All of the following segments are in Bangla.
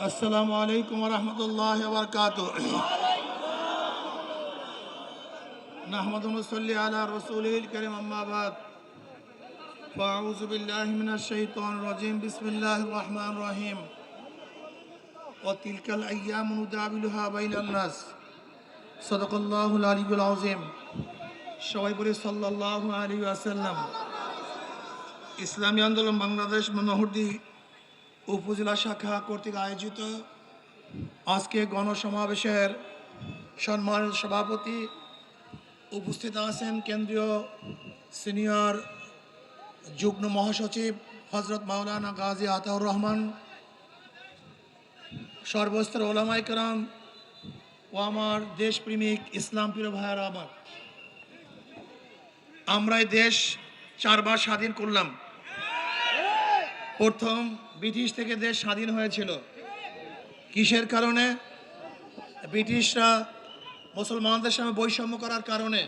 السلام عليكم ورحمة الله وبركاته نحمد ونصلي على رسوله الكريم أما بعد فأعوذ بالله من الشيطان الرجيم بسم الله الرحمن الرحيم وتلك الأيام نداولها بين الناس صدق الله العلي العظيم সবাই বলে সাল্লাল্লাহু আলাইহি ওয়াসাল্লাম ইসলামী আন্দোলন বাংলাদেশ মনোহরদি উপজেলা শাখা কর্তৃক আয়োজিত আজকে গণসমাবেশের সম্মানিত সভাপতি উপস্থিত আছেন কেন্দ্রীয় সিনিয়র যুগ্ম মহাসচিব হজরত মাওলানা গাজী আতাউর রহমান সর্বস্তর ওলামাই কারাম ও আমার দেশপ্রেমিক ইসলাম প্রিয় ভাইয়ারা আমার। আমরা এই দেশ চারবার স্বাধীন করলাম। প্রথম ব্রিটিশ থেকে দেশ স্বাধীন হয়েছিল। কিসের কারণে? ব্রিটিশরা মুসলমানদের সঙ্গে বৈষম্য করার কারণে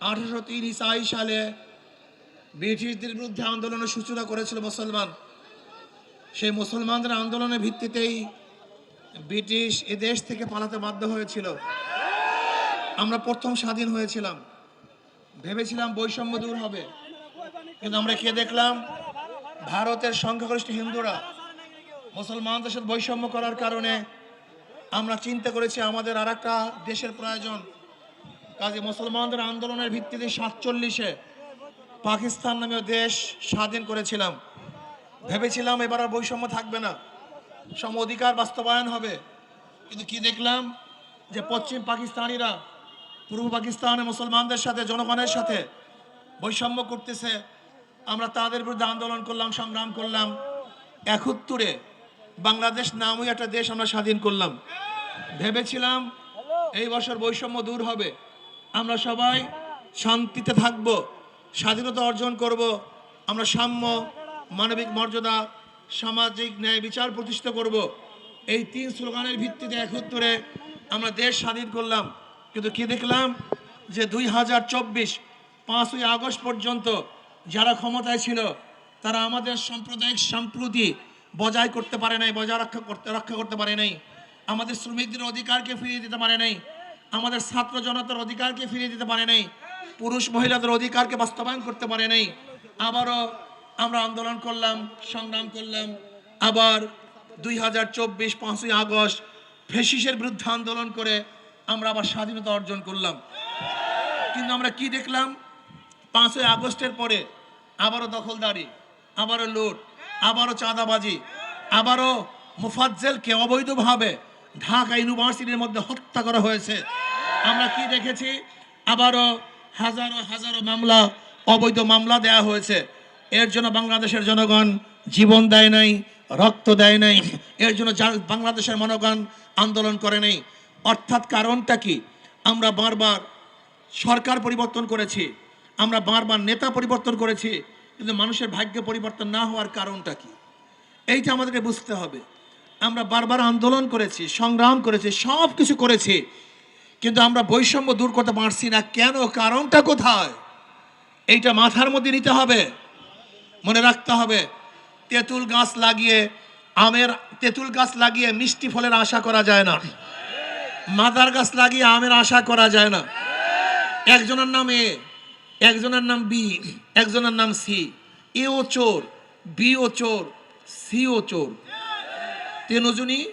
আঠারোশো তিন ইসাই সালে ব্রিটিশদের বিরুদ্ধে আন্দোলনের সূচনা করেছিল মুসলমান। সেই মুসলমানদের আন্দোলনের ভিত্তিতেই ব্রিটিশ এ দেশ থেকে পালাতে বাধ্য হয়েছিল। আমরা প্রথম স্বাধীন হয়েছিলাম। ভেবেছিলাম বৈষম্য দূর হবে। কিন্তু আমরা কে দেখলাম? ভারতের সংখ্যাগরিষ্ঠ হিন্দুরা মুসলমানদের সাথে বৈষম্য করার কারণে আমরা চিন্তা করেছি আমাদের আর একটা দেশের প্রয়োজন। কাজে মুসলমানদের আন্দোলনের ভিত্তিতে সাতচল্লিশে পাকিস্তান নামীয় দেশ স্বাধীন করেছিলাম। ভেবেছিলাম এবার আর বৈষম্য থাকবে না। সম অধিকার বাস্তবায়ন হবে। কিন্তু কি দেখলাম যে পশ্চিম পাকিস্তানিরা, পূর্ব পাকিস্তানে মুসলমানদের সাথে, জনগণের সাথে বৈষম্য করতেছে। আমরা তাদের বিরুদ্ধে আন্দোলন করলাম, সংগ্রাম করলাম। একত্তরে বাংলাদেশ নামই একটা দেশ আমরা স্বাধীন করলাম। ভেবেছিলাম এই বছর বৈষম্য দূর হবে। আমরা সবাই শান্তিতে থাকব, স্বাধীনতা অর্জন করব। আমরা সাম্য, মানবিক মর্যাদা, সামাজিক ন্যায় বিচার প্রতিষ্ঠা করব। এই তিন স্লোগানের ভিত্তিতে একত্তরে আমরা দেশ স্বাধীন করলাম। কিন্তু কি দেখলাম? যে দুই হাজার চব্বিশ পাঁচই আগস্ট পর্যন্ত যারা ক্ষমতায় ছিল, তারা আমাদের সাম্প্রদায়িক সম্প্রতি বজায় করতে পারে নাই, বজায় রক্ষা করতে রক্ষা করতে পারে নাই। আমাদের শ্রমিকদের অধিকারকে ফিরিয়ে দিতে পারে নাই। আমাদের ছাত্র জনতার অধিকারকে ফিরিয়ে দিতে পারে নাই। পুরুষ মহিলাদের অধিকারকে বাস্তবায়ন করতে পারে নাই। আবারও আমরা আন্দোলন করলাম, সংগ্রাম করলাম। আবার দুই হাজার চব্বিশ পাঁচই আগস্ট ফেসিসের বিরুদ্ধে আন্দোলন করে আমরা আবার স্বাধীনতা অর্জন করলাম। কিন্তু আমরা কি দেখলাম? পাঁচই আগস্টের পরে আবারও দখলদারি, আবারও লুট, আবারও চাঁদাবাজি, আবারও মুফাজ্জেলকে অবৈধভাবে ঢাকা ইউনিভার্সিটির মধ্যে হত্যা করা হয়েছে। আমরা কি দেখেছি? আবারও হাজারো হাজারো মামলা, অবৈধ মামলা দেয়া হয়েছে। এর জন্য বাংলাদেশের জনগণ জীবন দেয় নাই, রক্ত দেয় নাই। এর জন্য বাংলাদেশের জনগণ আন্দোলন করে নাই। অর্থাৎ কারণটা কি? আমরা বারবার সরকার পরিবর্তন করেছি। আমরা বারবার নেতা পরিবর্তন করেছি, কিন্তু মানুষের ভাগ্য পরিবর্তন না হওয়ার কারণটা কি? এইটা আমাদেরকে বুঝতে হবে। আমরা বারবার আন্দোলন করেছি, সংগ্রাম করেছি সব কিছু করেছি, কিন্তু আমরা বৈষম্য দূর করতে পারছি না। কেন? কারণটা কোথায়? এইটা মাথার মধ্যে নিতে হবে, মনে রাখতে হবে। তেঁতুল গাছ লাগিয়ে, আমের, তেঁতুল গাছ লাগিয়ে মিষ্টি ফলের আশা করা যায় না। মাদার গাছ লাগিয়ে আমের আশা করা যায় না। একজনের নাম একজনের নাম বি, একজনের নাম সি। এ ও চোর, বি ও চোর, সি ও চোর। তিনজনই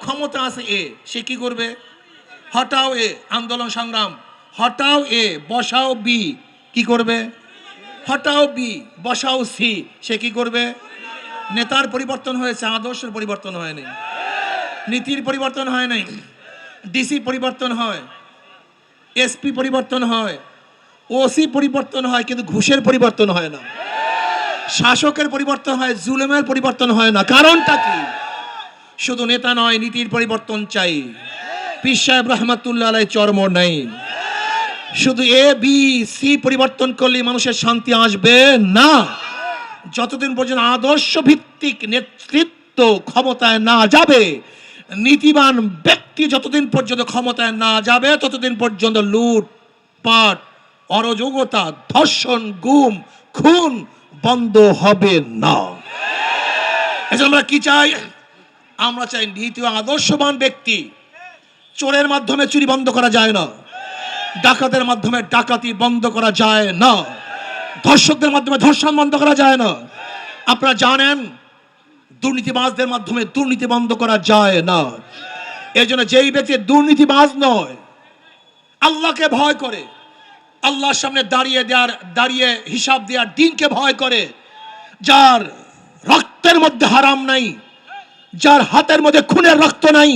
ক্ষমতা আছে এ, সে কি করবে? হটাও এ, আন্দোলন সংগ্রাম। হটাও এ, বসাও বি, কি করবে? হটাও বি, বসাও সি, সে কি করবে? নেতার পরিবর্তন হয়েছে, আদর্শের পরিবর্তন হয় নাই। নীতির পরিবর্তন হয় নাই। ডিসি পরিবর্তন হয়। এসপি পরিবর্তন হয়। ওসি পরিবর্তন হয়, কিন্তু ঘুষের পরিবর্তন হয় না। শাসকের পরিবর্তন হয়, জুলেমের পরিবর্তন হয় না। কারণটা কি? শুধু নেতা নয়, নীতির পরিবর্তন চাই। পীর সাহেব রহমাতুল্লাহ আলাই চর্ম নেই। শুধু এ বি সি পরিবর্তন করলে মানুষের শান্তি আসবে না। যতদিন পর্যন্ত আদর্শ ভিত্তিক নেতৃত্ব ক্ষমতায় না যাবে, নীতিবান ব্যক্তি যতদিন পর্যন্ত ক্ষমতায় না যাবে, ততদিন পর্যন্ত লুট পাট অরাজকতা ধর্ষণ, গুম, খুন বন্ধ হবে না। এজন্য আমরা কি চাই? আমরা চাই নীতি আদর্শবান ব্যক্তি। চোরের মাধ্যমে চুরি বন্ধ করা যায় না। ডাকাতের মাধ্যমে ডাকাতি বন্ধ করা যায় না। ধর্ষকদের মাধ্যমে ধর্ষণ বন্ধ করা যায় না। আপনারা জানেন, দুর্নীতিবাজদের মাধ্যমে দুর্নীতি বন্ধ করা যায় না। এই জন্য যেই ব্যক্তি দুর্নীতিবাজ নয়, আল্লাহকে ভয় করে। আল্লাহর সামনে দাঁড়িয়ে দেওয়ার দাঁড়িয়ে হিসাব দেওয়ার দিনকে ভয় করে। যার রক্তের মধ্যে হারাম নাই, যার হাতের মধ্যে খুনের রক্ত নাই,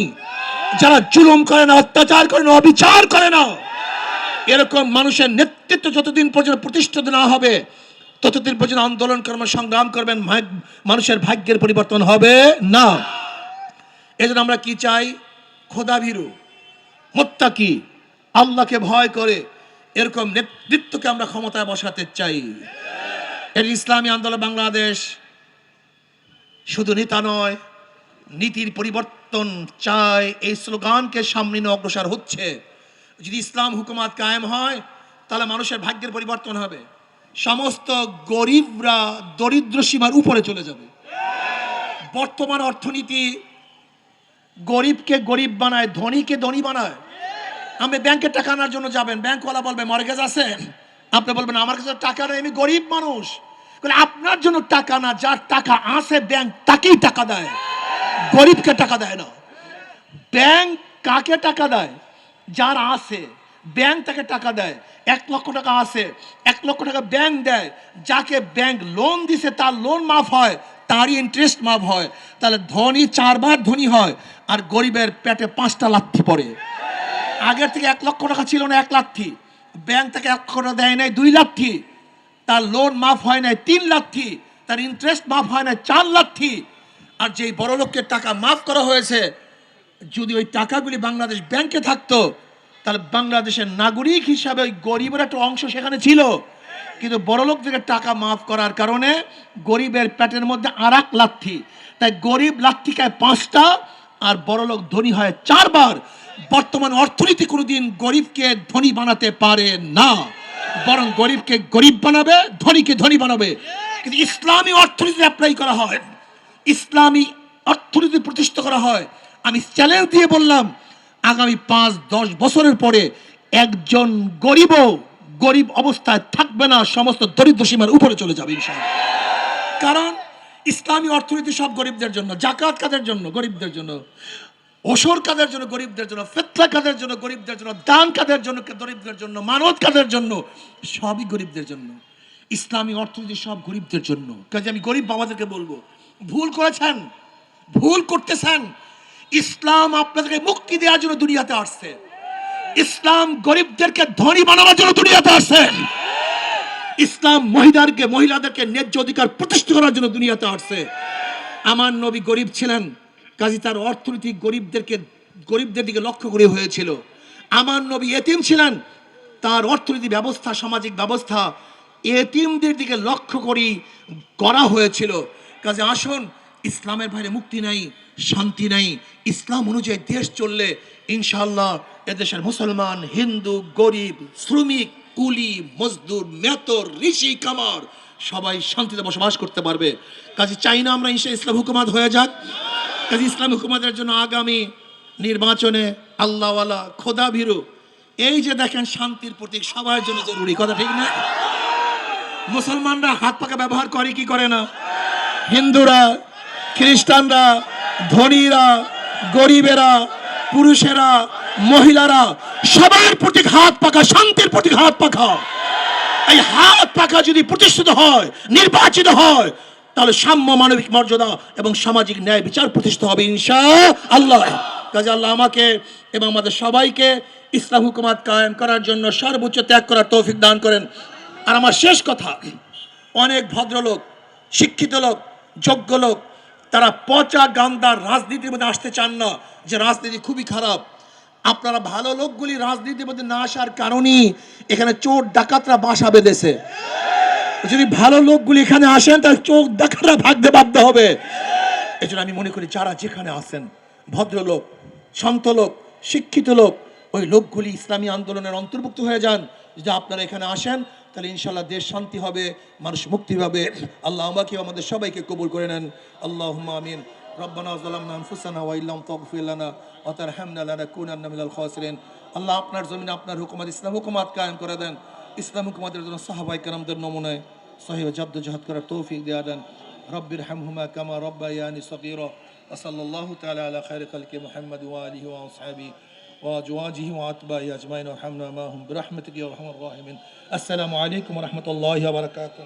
যারা জুলুম করে না, অত্যাচার করে না, অবিচার করে না, এরকম মানুষের নেতৃত্ব যতদিন পর্যন্ত প্রতিষ্ঠিত না হবে, ততদিন পর্যন্ত আন্দোলন করবেন সংগ্রাম করবেন মানুষের ভাগ্যের পরিবর্তন হবে না। এজন্য আমরা কি চাই? খোদা ভীরু কি আল্লাহকে ভয় করে এরকম নেতৃত্বকে আমরা ক্ষমতায় বসাতে চাই। এর ইসলামী আন্দোলন বাংলাদেশ শুধু নেতা নয়, নীতির পরিবর্তন চায়। এই স্লোগানকে সামনে নিয়ে অগ্রসর হচ্ছে। যদি ইসলাম হুকুমাত কায়েম হয়, তাহলে মানুষের ভাগ্যের পরিবর্তন হবে। সমস্ত গরিবরা দরিদ্র সীমার উপরে চলে যাবে। বর্তমান অর্থনীতি গরিবকে গরিব বানায়, ধনীকে ধনী বানায়। আপনি ব্যাংকে টাকা আনার জন্য যাবেন। ব্যাংকওয়ালা বলবে মর্গেজ আছে? আপনি বলবেন, আমার কাছে টাকা নেই, আমি গরিব মানুষ। আপনার জন্য টাকা না, যার টাকা আছে ব্যাংক, তাকেই টাকা দেয়। গরিবকে টাকা দেয় না। ব্যাংক কাকে টাকা দেয়? যার আছে। ব্যাংক তাকে টাকা দেয়। এক লক্ষ টাকা আছে, এক লক্ষ টাকা ব্যাংক দেয়। যাকে ব্যাংক লোন দিছে, তার লোন মাফ হয়, তারই ইন্টারেস্ট মাফ হয়। তাহলে ধনী চারবার ধনী হয়, আর গরিবের পেটে পাঁচটা লাথি পড়ে। আগের থেকে এক লক্ষ টাকা ছিল না, এক লাথি ব্যাংক থেকে এক লক্ষ টাকা দেয় নাই, দুই লাথি তার লোন মাফ হয় নাই, তিন লাথি তার ইন্টারেস্ট মাফ হয় নাই, চার লাথি আর যেই বড় লোকের টাকা মাফ করা হয়েছে, যদি ওই টাকাগুলি বাংলাদেশ ব্যাংকে থাকতো, তাহলে বাংলাদেশের নাগরিক হিসাবে ওই গরিবের একটা অংশ সেখানে ছিল। কিন্তু বড় লোকদেরকে টাকা মাফ করার কারণে গরিবের পেটের মধ্যে আর এক লাথি তাই গরিব লাথি খায় পাঁচটা, আর বড় লোক ধনী হয় চারবার। বর্তমান অর্থনীতি কোনোদিন গরিবকে ধনী বানাতে পারে না। বরং গরিবকে গরিব বানাবে, ধনীকে ধনী বানাবে। কিন্তু ইসলামী অর্থনীতি অ্যাপ্লাই করা হয়। ইসলামী অর্থনীতি প্রতিষ্ঠা করা হয়। আমি চ্যালেঞ্জ দিয়ে বললাম, আগামী পাঁচ, দশ বছরের পরে একজন গরিবও গরিব অবস্থায় থাকবে না, সমস্ত দরিদ্র সীমার উপরে চলে যাবে কারণ ইসলামী অর্থনীতি সব গরিবদের জন্য, জাকাত কাদের জন্য? গরিবদের জন্য। ওসর কাদের জন্য, গরিবদের জন্য ফেতলা কাদের জন্য, গরিবদের জন্য, দান কাদের জন্য, গরিবদের জন্য, মানত কাদের জন্য? সবই গরিবদের জন্য। ইসলামী অর্থনীতি সব গরিবদের জন্য। কাজে আমি গরিব বাবাদেরকে বলব, ভুল করেছেন, ভুল করতেছেন। ইসলাম আপনাদেরকে মুক্তি দেওয়ার জন্য দুনিয়াতে আসছে। ইসলাম গরিবদেরকে ধনী বানাবার জন্য দুনিয়াতে আসছে। ইসলাম মহিলাদেরকে মহিলাদেরকে ন্যায্য অধিকার প্রতিষ্ঠা করার জন্য দুনিয়াতে আসছে। আমার নবী গরিব ছিলেন কাজী তার অর্থনীতি গরিবদেরকে, গরিবদের দিকে লক্ষ্য করে হয়েছিল। আমার নবী এতিম ছিলেন, তার অর্থনীতি ব্যবস্থা, সামাজিক ব্যবস্থা এতিমদের দিকে লক্ষ্য করেই করা হয়েছিল। কাজে আসুন, ইসলামের বাইরে মুক্তি নাই, শান্তি নাই। ইসলাম অনুযায়ী দেশ চললে ইনশাল্লাহ এদেশের মুসলমান, হিন্দু, গরিব, শ্রমিক, কুলি, মজদুর, মেতর, ঋষি, কামার সবাই শান্তিতে বসবাস করতে পারবে। কাজে চাই না আমরা ইসলাম হুকুমাত হয়ে যাক। কাজে ইসলাম হুকুমাতের জন্য আগামী নির্বাচনে আল্লাহওয়ালা খোদা ভীরু এই যে দেখেন শান্তির প্রতীক সবার জন্য জরুরি, কথা ঠিক না? মুসলমানরা হাত পাকা ব্যবহার করে, কি করে না? হিন্দুরা, খ্রিস্টানরা, ধনীরা, গরিবেরা, পুরুষেরা, মহিলারা, সবার প্রতীক হাত পাকা, শান্তির প্রতীক হাত পাকা। এই হাত পাকা যদি প্রতিষ্ঠিত হয়, নির্বাচিত হয় তাহলে সাম্য মানবিক মর্যাদা এবং সামাজিক ন্যায় বিচার প্রতিষ্ঠা হবে ইনশা আল্লাহ কাজে আল্লাহ আমাকে এবং আমাদের সবাইকে ইসলাম হুকুমাত কায়েম করার জন্য সর্বোচ্চ ত্যাগ করার তৌফিক দান করেন। আর আমার শেষ কথা, অনেক ভদ্রলোক, শিক্ষিত লোক, যোগ্য লোক, তারা পচা গান্দার রাজনীতির মধ্যে আসতে চান না যে রাজনীতি খুবই খারাপ। আপনারা ভালো লোকগুলি রাজনীতির মধ্যে না আসার কারণেই এখানে চোর ডাকাতরা বাসা বেঁধেছে। যদি ভালো লোকগুলি এখানে আসেন, তার চোখ দেখাটা ভাগতে বাধ্য হবে। এই আমি মনে করি, যারা যেখানে আসেন ভদ্রলোক, শান্ত লোক, শিক্ষিত লোক, ওই লোকগুলি ইসলামী আন্দোলনের অন্তর্ভুক্ত হয়ে যান। যদি আপনারা এখানে আসেন, তাহলে ইনশাল্লাহ দেশ শান্তি হবে, মানুষ মুক্তি পাবে। আল্লাহ আমাকে আমাদের সবাইকে কবুল করে নেন। আল্লাহ আমিন। ربنا ظلمنا انفسنا وان لم تغفر لنا وترحمنا لنكونن من الخاسرين الله আল্লাহ আপনার জমিনে আপনার اسلام ইসলাম قائم কায়েম করে দেন। ইসলাম হুকুমাতের জন্য সাহাবাই কালামদের নমুনায় সহিহ জদ্দজাহাদ করার তৌফিক দেওয়া দেন রব্বির হামহুমা কামা রব্বায়ানি সগীরা وصلى الله تعالى على خير خلق محمد وآله وأصحابه وأزواجه وأتباعه أجمعين وارحمنا معهم برحمتك يا أرحم الراحمين السلام عليكم ورحمة الله وبركاته